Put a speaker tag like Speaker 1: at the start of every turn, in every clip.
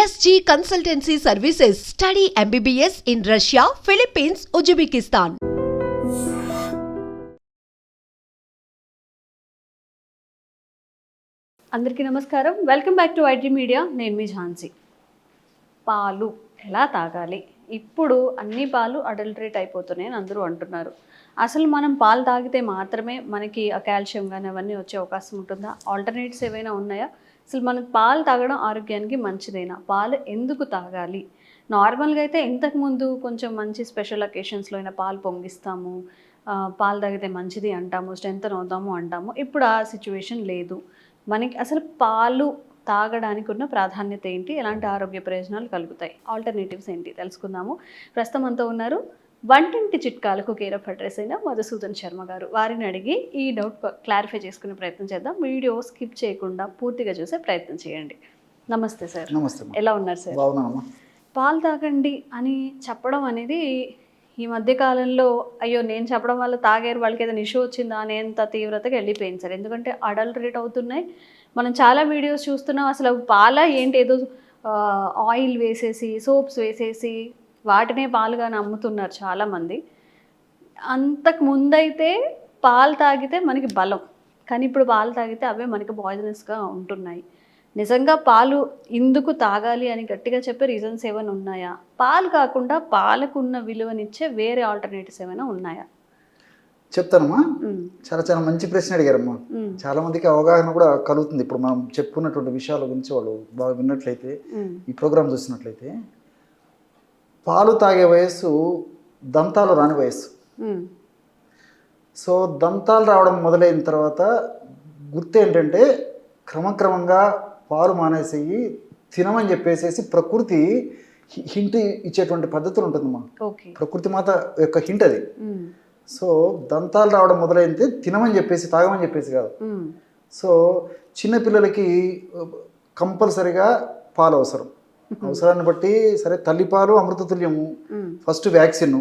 Speaker 1: SG consultancy services study MBBS in Russia Philippines Uzbekistan
Speaker 2: అందరికీ నమస్కారం. Welcome back to IT media నేను మీ ఝాన్సీ. పాలు ఎలా తాగాలి? ఇప్పుడు అన్ని పాలు అడల్టరేట్ అయిపోతున్నాయని అందరూ అంటున్నారు. అసలు మనం పాలు తాగితే మాత్రమే మనకి ఆ కాల్షియం కానీ అవన్నీ వచ్చే అవకాశం ఉంటుందా? ఆల్టర్నేటివ్స్ ఏవైనా ఉన్నాయా? అసలు మనం పాలు తాగడం ఆరోగ్యానికి మంచిదేనా? పాలు ఎందుకు తాగాలి? నార్మల్గా అయితే ఇంతకుముందు కొంచెం మంచి స్పెషల్ అకేషన్స్లో అయినా పాలు పొంగిస్తాము. పాలు తాగితే మంచిది అంటాము స్ట్రెంత్ అవుతాము అంటాము. ఇప్పుడు ఆ సిచ్యువేషన్ లేదు. మనకి అసలు పాలు తాగడానికి ఉన్న ప్రాధాన్యత ఏంటి? ఎలాంటి ఆరోగ్య ప్రయోజనాలు కలుగుతాయి? ఆల్టర్నేటివ్స్ ఏంటి? తెలుసుకుందాము. ప్రస్తుతం అంతా ఉన్నారు వంటింటి చిట్కాలకు కేర్ ఆఫ్ అడ్రస్ అయిన మధుసూదన్ శర్మ గారు. వారిని అడిగి ఈ డౌట్ క్లారిఫై చేసుకునే ప్రయత్నం చేద్దాం. వీడియో స్కిప్ చేయకుండా పూర్తిగా చూసే ప్రయత్నం చేయండి. నమస్తే సార్.
Speaker 3: నమస్తే
Speaker 2: ఎలా ఉన్నారు సార్? పాలు తాగండి అని చెప్పడం అనేది ఈ మధ్య కాలంలో అయ్యో నేను చెప్పడం వల్ల తాగారు వాళ్ళకి ఏదైనా ఇష్యూ వచ్చిందా అనేంత తీవ్రతగా వెళ్ళిపోయింది సార్. ఎందుకంటే అడల్టరేట్ అవుతున్నాయి. మనం చాలా వీడియోస్ చూస్తున్నాం. అసలు పాల ఏంటి? ఏదో ఆయిల్ వేసేసి సోప్స్ వేసేసి వాటినే పాలుగా అమ్ముతున్నారు చాలామంది. అంతకు ముందైతే పాలు తాగితే మనకి బలం కానీ ఇప్పుడు పాలు తాగితే అవే మనకి పాయిజనస్గా ఉంటున్నాయి. నిజంగా పాలు ఇందుకు తాగాలి అని గట్టిగా చెప్పే రీజన్స్ ఏమైనా ఉన్నాయా? పాలు కాకుండా పాలకున్న విలువనిచ్చే వేరే ఆల్టర్నేటివ్స్ ఏమైనా ఉన్నాయా?
Speaker 3: చెప్తానమ్మా. చాలా చాలా మంచి ప్రశ్న అడిగారమ్మా. చాలా మందికి అవగాహన కూడా కలుగుతుంది. ఇప్పుడు మనం చెప్పుకున్నటువంటి విషయాల గురించి వాళ్ళు బాగా విన్నట్లయితే ఈ ప్రోగ్రామ్ చూసినట్లయితే పాలు తాగే వయస్సు దంతాలు రాని వయస్సు. సో దంతాలు రావడం మొదలైన తర్వాత గుర్తు ఏంటంటే క్రమక్రమంగా పాలు మానేసేయి తినమని చెప్పేసేసి ప్రకృతి హింట్ ఇచ్చేటువంటి పద్ధతులు ఉంటుందమ్మా
Speaker 2: ఓకే.
Speaker 3: ప్రకృతి మాత యొక్క హింట్ అది. సో దంతాలు రావడం మొదలైతే తినమని చెప్పేసి తాగమని చెప్పేసి కాదు. సో చిన్నపిల్లలకి కంపల్సరిగా పాలు అవసరం. అవసరాన్ని బట్టి సరే తల్లిపాలు అమృతతుల్యము ఫస్ట్ వ్యాక్సిన్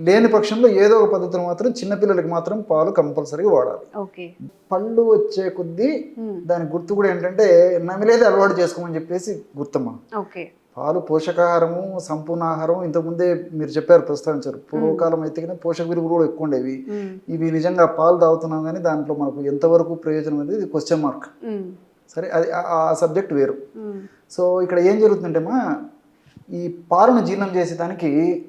Speaker 3: లేని పక్షంలో ఏదో ఒక పద్ధతిలో మాత్రం చిన్నపిల్లలకి మాత్రం పాలు కంపల్సరీగా వాడాలి. పళ్ళు వచ్చే కొద్దీ దాని గుర్తు కూడా ఏంటంటే నమిలేది అలవాటు చేసుకోమని చెప్పేసి గుర్తమ్మ. పాలు పోషకాహారము సంపూర్ణ ఆహారం ఇంతకుముందే మీరు చెప్పారు ప్రస్తావించారు. పూర్వకాలం అయితే కనుక పోషక విలువలు కూడా ఎక్కువ ఉండేవి ఇవి నిజంగా పాలు తాగుతున్నాం కానీ దాంట్లో మనకు ఎంతవరకు ప్రయోజనం అనేది క్వశ్చన్ మార్క్ సరే అది ఆ- సబ్జెక్ట్ వేరు. సో ఇక్కడ ఏం జరుగుతుందంటేమా ఈ పాలను జీర్ణం చేసేదానికి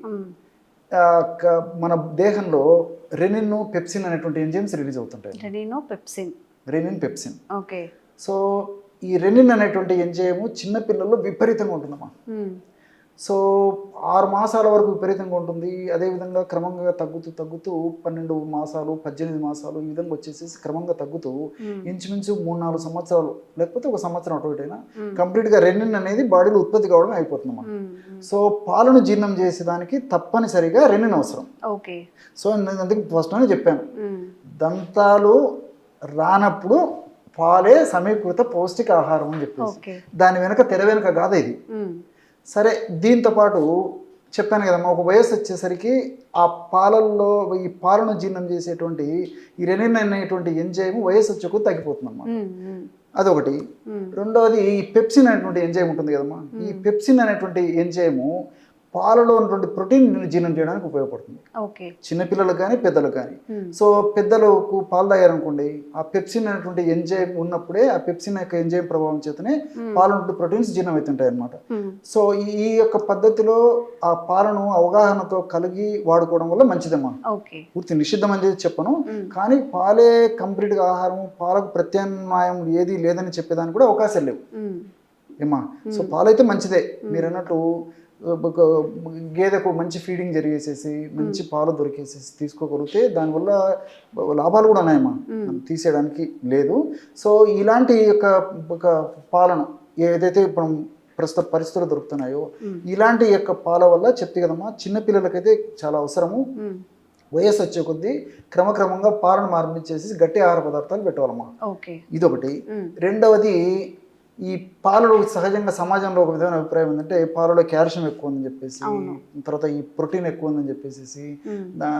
Speaker 3: మన దేహంలో రెనిన్ పెప్సిన్ అనేటువంటి ఎంజైమ్స్ రిలీజ్ అవుతుంటాయి.
Speaker 2: రెనినో pepsin.
Speaker 3: Renin pepsin.
Speaker 2: Okay.
Speaker 3: So ఈ రెనిన్ అనేటువంటి ఎంజైము చిన్నపిల్లల్లో విపరీతంగా ఉంటుందమ్మా. సో ఆరు మాసాల వరకు విపరీతంగా ఉంటుంది. అదేవిధంగా క్రమంగా తగ్గుతూ తగ్గుతూ పన్నెండు మాసాలు పద్దెనిమిది మాసాలు ఈ విధంగా వచ్చేసేసి క్రమంగా తగ్గుతూ ఇంచుమించు మూడు నాలుగు సంవత్సరాలు లేకపోతే ఒక సంవత్సరం అటు ఇటు అయినా
Speaker 2: ఉమ్,
Speaker 3: కంప్లీట్గా రెనిన్ అనేది బాడీలో ఉత్పత్తి కావడం అయిపోతుందన్నమాట
Speaker 2: ఉమ్, ఉమ్,
Speaker 3: సో పాలను జీర్ణం చేసేదానికి తప్పనిసరిగా రెనిన్ అవసరం.
Speaker 2: ఓకే.
Speaker 3: సో నేను అందుకే ఫస్ట్ అని చెప్పాను. దంతాలు రానప్పుడు పాలే సమీకృత పౌష్టిక ఆహారం అని చెప్పేసి. దాని వెనుక తెర వెనుక కాదు ఇది. సరే దీంతో పాటు చెప్పాను కదమ్మా ఒక వయసు వచ్చేసరికి ఆ పాలల్లో ఈ పాలను జీర్ణం చేసేటువంటి ఈ రెనిన్ అనేటువంటి ఎంజైమ్ వయసు వచ్చే కొద్ది తగ్గిపోతుందమ్మా అదొకటి. రెండవది ఈ పెప్సిన్ అనేటువంటి ఎంజైమ్ ఉంటుంది కదమ్మా. ఈ పెప్సిన్ అనేటువంటి ఎంజైము పాలలో ఉన్నటువంటి ప్రోటీన్ జీర్ణం చేయడానికి ఉపయోగపడుతుంది.
Speaker 2: ఓకే.
Speaker 3: చిన్నపిల్లలకు కానీ పెద్దలకు కానీ.
Speaker 2: ఉమ్,
Speaker 3: సో పెద్దలకు పాలు తాగారనుకోండి ఆ పెప్సిన్ అనేటువంటి ఎంజైమ్ ఉన్నప్పుడే ఆ పెప్సిన్ యొక్క ఎంజైమ్ ప్రభావం చేతనే
Speaker 2: Hmm.
Speaker 3: పాలు ప్రోటీన్స్ జీర్ణం అవుతుంటాయి అనమాట
Speaker 2: ఉమ్,
Speaker 3: సో ఈ- యొక్క పద్ధతిలో ఆ పాలను అవగాహనతో కలిగి వాడుకోవడం వల్ల మంచిదమ్మా. పూర్తి నిషిద్ధం అని చెప్పను. కానీ పాలే కంప్లీట్గా ఆహారం పాలకు ప్రత్యామ్నాయం ఏది లేదని చెప్పేదానికి కూడా అవకాశాలు లేవు. ఏమా సో పాలైతే మంచిదే. మీరు అన్నట్టు గేదెకు మంచి ఫీడింగ్ జరిగేసేసి మంచి పాలు దొరికేసేసి తీసుకోగలిగితే దానివల్ల లాభాలు కూడా ఉన్నాయమ్మా. మనం తీసేయడానికి లేదు. సో ఇలాంటి యొక్క ఒక పాలను ఏదైతే ఇప్పుడు ప్రస్తుత పరిస్థితులు దొరుకుతున్నాయో ఇలాంటి యొక్క పాల వల్ల చెప్తే కదమ్మా చిన్నపిల్లలకైతే చాలా అవసరము.
Speaker 2: ఉమ్,
Speaker 3: వయసు వచ్చే కొద్దీ క్రమక్రమంగా పాలను మార్పించేసి గట్టి ఆహార పదార్థాలు పెట్టాలమ్మా ఇదొకటి. రెండవది ఈ పాలలో సహజంగా సమాజంలో ఒక విధమైన అభిప్రాయం ఏంటంటే పాలలో కాల్షియం ఎక్కువ ఉందని చెప్పేసి. తర్వాత ఈ ప్రోటీన్ ఎక్కువ ఉందని చెప్పేసి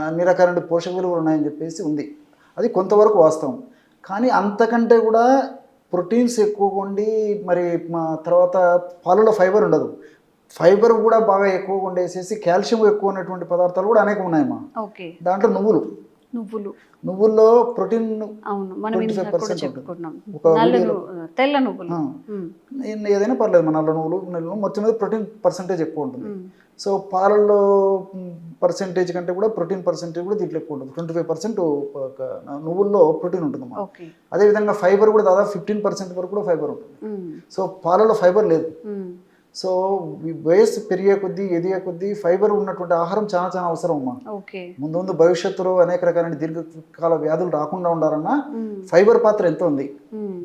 Speaker 3: అన్ని రకాల పోషక విలువలు ఉన్నాయని చెప్పేసి ఉంది. అది కొంతవరకు వాస్తవం. కానీ అంతకంటే కూడా ప్రోటీన్స్ ఎక్కువగా ఉండి మరి మా తర్వాత పాలలో ఫైబర్ ఉండదు. ఫైబర్ కూడా బాగా ఎక్కువగా ఉండేసేసి కాల్షియం ఎక్కువ ఉన్నటువంటి పదార్థాలు కూడా అనేకం ఉన్నాయమ్మా.
Speaker 2: ఓకే.
Speaker 3: దాంట్లో నువ్వులు.
Speaker 2: నువ్వులు.
Speaker 3: నువ్వుల్లో ప్రోటీన్
Speaker 2: అవును మనం
Speaker 3: 25%
Speaker 2: ఇందాక కూడా
Speaker 3: ఉంటుంది.
Speaker 2: చెప్పుకున్నాం
Speaker 3: ఒక
Speaker 2: నల్ల
Speaker 3: వీడియోలో-
Speaker 2: నువ్వు తెల్ల నువ్వులు.
Speaker 3: ఏదైనా పర్లేదు మన నల్ల నువ్వులు నెలలు మొత్తం మీద ప్రోటీన్ పర్సంటేజ్ ఎక్కువ ఉంటుంది. సో పాలల్లో పర్సంటేజ్ కంటే కూడా ప్రోటీన్ పర్సంటేజ్ కూడా దీంట్లో ఎక్కువ ఉంటుంది. ట్వంటీ ఫైవ్ పర్సెంట్ నువ్వుల్లో ప్రోటీన్ ఉంటుంది.
Speaker 2: ఓకే.
Speaker 3: అదేవిధంగా ఫైబర్ కూడా దాదాపు ఫిఫ్టీన్ పర్సెంట్ వరకు కూడా ఫైబర్ ఉంటుంది. సో పాలలో ఫైబర్ లేదు. సో వయస్సు పెరిగే కొద్దీ ఎదిగే కొద్దీ ఫైబర్ ఉన్నటువంటి ఆహారం చాలా చాలా అవసరం అమ్మా. ముందు ముందు భవిష్యత్తులో అనేక రకాలైన దీర్ఘకాల వ్యాధులు రాకుండా ఉండాలన్నా ఫైబర్ పాత్ర ఎంతో ఉంది?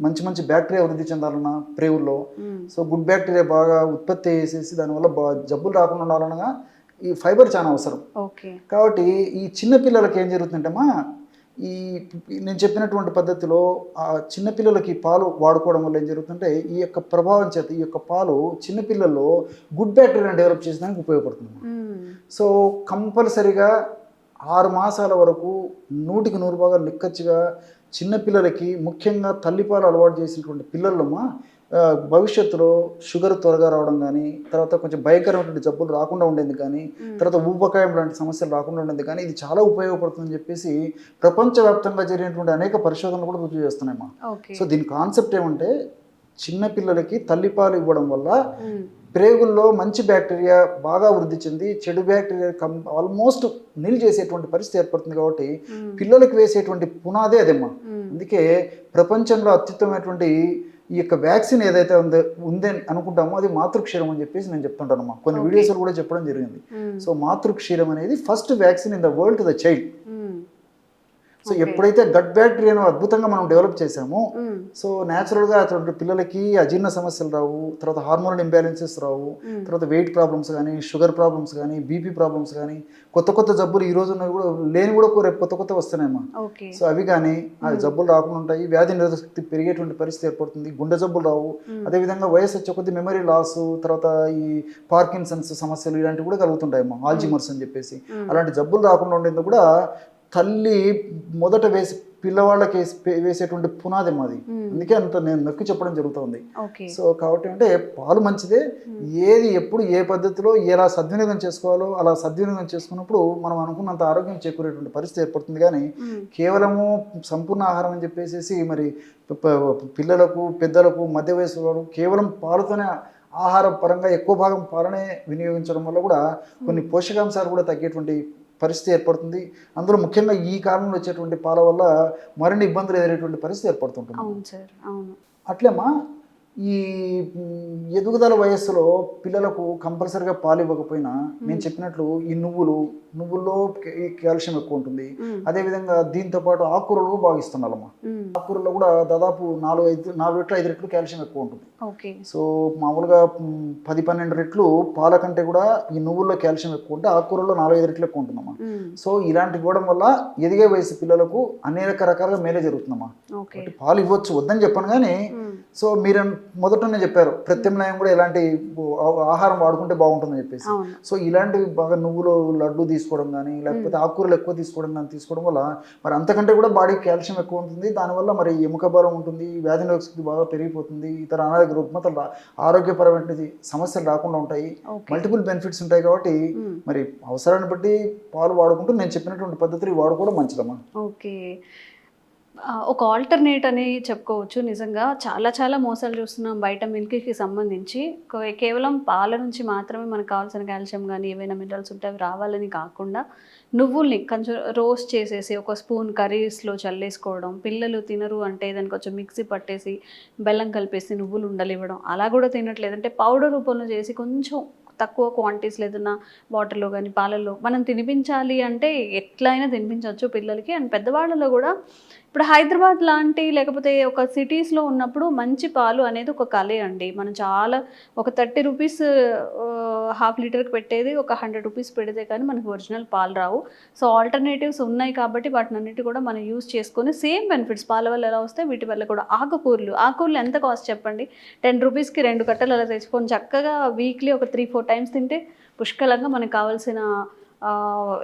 Speaker 3: మంచి మంచి బ్యాక్టీరియా వృద్ధి చెందాలన్నా ప్రేవుల్లో. సో గుడ్ బ్యాక్టీరియా బాగా ఉత్పత్తి చేసేసి దానివల్ల జబ్బులు రాకుండా ఉండాలనగా ఈ ఫైబర్ చాలా అవసరం. కాబట్టి ఈ చిన్న పిల్లలకి ఏం జరుగుతుందంటేమా ఈ నేను చెప్పినటువంటి పద్ధతిలో ఆ చిన్నపిల్లలకి పాలు వాడుకోవడం వల్ల ఏం జరుగుతుందంటే ఈ యొక్క ప్రభావం చేత ఈ యొక్క పాలు చిన్నపిల్లల్లో గుడ్ బ్యాక్టీరియాని డెవలప్ చేసడానికి ఉపయోగపడుతుంది సో కంపల్సరిగా ఆరు మాసాల వరకు నూటికి నూరు భాగాలు నిక్కచ్చిగా చిన్నపిల్లలకి ముఖ్యంగా తల్లిపాలు అలవాటు చేసినటువంటి పిల్లలమ్మా భవిష్యత్తులో షుగర్ త్వరగా రావడం కానీ తర్వాత కొంచెం భయంకరమైనటువంటి జబ్బులు రాకుండా ఉండేది కానీ తర్వాత ఊబకాయం లాంటి సమస్యలు రాకుండా ఉండేది కానీ ఇది చాలా ఉపయోగపడుతుందని చెప్పేసి ప్రపంచవ్యాప్తంగా జరిగినటువంటి అనేక పరిశోధనలు కూడా రుజువు చేస్తున్నాయమ్మా సో దీని కాన్సెప్ట్ ఏమంటే చిన్న పిల్లలకి తల్లిపాలు ఇవ్వడం వల్ల ప్రేగుల్లో మంచి బ్యాక్టీరియా బాగా వృద్ధి చెంది చెడు బ్యాక్టీరియా కం ఆల్మోస్ట్ నిల్ చేసేటువంటి పరిస్థితి ఏర్పడుతుంది కాబట్టి పిల్లలకు వేసేటువంటి పునాదే అదేమ్మా అందుకే ప్రపంచంలో అత్యుత్తమైనటువంటి ఈ యొక్క వ్యాక్సిన్ ఏదైతే ఉందో ఉందని అనుకుంటామో అది మాతృక్షీరం అని చెప్పేసి నేను చెప్తుంటానమ్మా. కొన్ని. వీడియోస్లో కూడా చెప్పడం జరిగింది. సో మాతృక్షీరం అనేది first vaccine in the world to the child. So. ఎప్పుడైతే గట్ బ్యాక్టీరియాను అద్భుతంగా మనం డెవలప్ చేసామో సో న్యాచురల్గా అటువంటి పిల్లలకి అజీర్ణ సమస్యలు రావు తర్వాత హార్మోనల్ ఇంబ్యాలెన్సెస్ రావు తర్వాత వెయిట్ ప్రాబ్లమ్స్ కానీ షుగర్ ప్రాబ్లమ్స్ కానీ బీపీ ప్రాబ్లమ్స్ కానీ కొత్త కొత్త జబ్బులు ఈ రోజు ఉన్నవి కూడా లేని కూడా రేపు కొత్త కొత్త వస్తున్నాయమ్మా. సో అవి కానీ ఆ జబ్బులు రాకుండా ఉంటాయి వ్యాధి నిరోధక శక్తి పెరిగేటువంటి పరిస్థితి ఏర్పడుతుంది గుండె జబ్బులు రావు. అదేవిధంగా వయసు వచ్చే కొద్ది మెమరీ లాస్ తర్వాత ఈ పార్కిన్సన్స్ సమస్యలు ఇలాంటివి కూడా కలుగుతుంటాయమ్మా ఆల్జిమర్స్ అని చెప్పేసి. అలాంటి జబ్బులు రాకుండా ఉండేందుకు కూడా తల్లి మొదట వేసి పిల్లవాళ్ళకి వేసి వేసేటువంటి పునాది మాది అందుకే అంత నేను నొక్కి చెప్పడం జరుగుతుంది. సో కాబట్టి అంటే పాలు మంచిదే. ఏది ఎప్పుడు ఏ పద్ధతిలో ఎలా సద్వినియోగం చేసుకోవాలో అలా సద్వినియోగం చేసుకున్నప్పుడు మనం అనుకున్నంత ఆరోగ్యం చేకూరేటువంటి పరిస్థితి ఏర్పడుతుంది. కానీ కేవలము సంపూర్ణ ఆహారం అని చెప్పేసి మరి పిల్లలకు పెద్దలకు మధ్య వయసు వారు కేవలం పాలతోనే ఆహార పరంగా ఎక్కువ భాగం పాలనే వినియోగించడం వల్ల కూడా కొన్ని పోషకాంశాలు కూడా తగ్గేటువంటి పరిస్థితి ఏర్పడుతుంది. అందులో ముఖ్యంగా ఈ కాలంలో వచ్చేటువంటి పాల వల్ల మరిన్ని ఇబ్బందులు ఎదురేటువంటి పరిస్థితి ఏర్పడుతుంటుంది. అట్లేమా? ఈ ఎదుగుదల వయస్సులో పిల్లలకు కంపల్సరిగా పాలు ఇవ్వకపోయినా నేను చెప్పినట్లు ఈ నువ్వులు నువ్వుల్లో కాల్షియం ఎక్కువ ఉంటుంది. అదేవిధంగా దీంతో పాటు ఆకుకూరలు బాగా ఇస్తున్నారమ్మా
Speaker 2: ఉమ్,
Speaker 3: ఆకుకూరలో కూడా దాదాపు నాలుగు ఐదు నాలుగు రెట్లు ఐదు రెట్లు కాల్షియం ఎక్కువ ఉంటుంది. సో మామూలుగా పది పన్నెండు రెట్లు పాల కంటే కూడా ఈ నువ్వుల్లో కాల్షియం ఎక్కువ ఉంటే ఆకుకూరలో నాలుగు ఐదు రెట్లు ఎక్కువ ఉంటుందమ్మా. సో ఇలాంటి ఇవ్వడం వల్ల ఎదిగే వయసు పిల్లలకు అనేక రకాలుగా మేలే జరుగుతుందమ్మా. పాలు ఇవ్వచ్చు వద్దని చెప్పను కానీ సో మీరు మొదటనే చెప్పారు ప్రత్యామ్నాయం కూడా ఇలాంటి ఆ- ఆహారం వాడుకుంటే బాగుంటుందని చెప్పేసి. సో ఇలాంటివి బాగా నువ్వులు లడ్డు తీసుకోవడం కానీ లేకపోతే ఆకుకూరలు ఎక్కువ తీసుకోవడం కానీ తీసుకోవడం వల్ల మరి అంతకంటే కూడా బాడీ కాల్షియం ఎక్కువ ఉంటుంది. దానివల్ల మరి ఎముక బలం ఉంటుంది వ్యాధి శక్తి బాగా పెరిగిపోతుంది ఇతర అనారోగ్య రుగ్మతలు ఆరోగ్యపరమైన సమస్యలు రాకుండా ఉంటాయి. మల్టిపుల్ బెనిఫిట్స్ ఉంటాయి కాబట్టి మరి అవసరాన్ని బట్టి పాలు వాడుకుంటూ నేను చెప్పినటువంటి పద్ధతులు వాడుకోవడం మంచిదమ్మా.
Speaker 2: ఓకే. ఒక ఆల్టర్నేట్ అని చెప్పుకోవచ్చు నిజంగా. చాలా చాలా మోసాలు చూస్తున్నాం బయట మిల్క్కి సంబంధించి కేవలం పాల నుంచి మాత్రమే మనకు కావాల్సిన కాల్షియం కానీ ఏవైనా మినరల్స్ ఉంటే అవి రావాలని కాకుండా నువ్వుల్ని కొంచెం రోస్ట్ చేసేసి ఒక స్పూన్ కర్రీస్లో చల్లేసుకోవడం పిల్లలు తినరు అంటే దానికి కొంచెం మిక్సీ పట్టేసి బెల్లం కలిపేసి నువ్వులు ఉండలు ఇవ్వడం అలా కూడా తినట్లేదంటే పౌడర్ రూపంలో చేసి కొంచెం తక్కువ క్వాంటిటీస్లో ఏదైనా వాటర్లో కానీ పాలల్లో మనం తినిపించాలి అంటే ఎట్లయినా తినిపించవచ్చు పిల్లలకి. అండ్ పెద్దవాళ్ళలో కూడా ఇప్పుడు హైదరాబాద్ లాంటి లేకపోతే ఒక సిటీస్లో ఉన్నప్పుడు మంచి పాలు అనేది ఒక కలే అండి. మనం చాలా ఒక థర్టీ రూపీస్ హాఫ్ లీటర్కి పెట్టేది ఒక హండ్రెడ్ రూపీస్ పెడితే కానీ మనకు ఒరిజినల్ పాలు రావు. సో ఆల్టర్నేటివ్స్ ఉన్నాయి కాబట్టి వాటిని అన్నిటి కూడా మనం యూస్ చేసుకొని సేమ్ బెనిఫిట్స్ పాల వల్ల ఎలా వస్తాయి? వీటి వల్ల కూడా ఆకుకూరలు. ఆకుకూరలు ఎంత కాస్ట్ చెప్పండి? టెన్ రూపీస్కి రెండు కట్టలు అలా తెచ్చుకొని చక్కగా వీక్లీ ఒక త్రీ ఫోర్ టైమ్స్ తింటే పుష్కలంగా మనకు కావాల్సిన ఆ,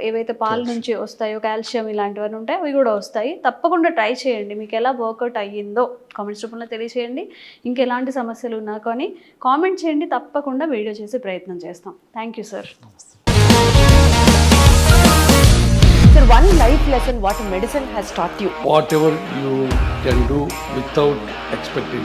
Speaker 2: ఏవైతే పాల నుంచి వస్తాయో కాల్షియం ఇలాంటివన్నీ ఉంటాయి అవి కూడా వస్తాయి. తప్పకుండా ట్రై చేయండి. మీకు ఎలా వర్కౌట్ అయ్యిందో కామెంట్స్ రూపంలో తెలియచేయండి. ఇంకెలాంటి సమస్యలు ఉన్నా కానీ కామెంట్ చేయండి. తప్పకుండా వీడియో చేసే ప్రయత్నం చేస్తాం. Thank you sir
Speaker 4: Sir, one life lesson what medicine has taught you.
Speaker 5: whatever you can do without expecting.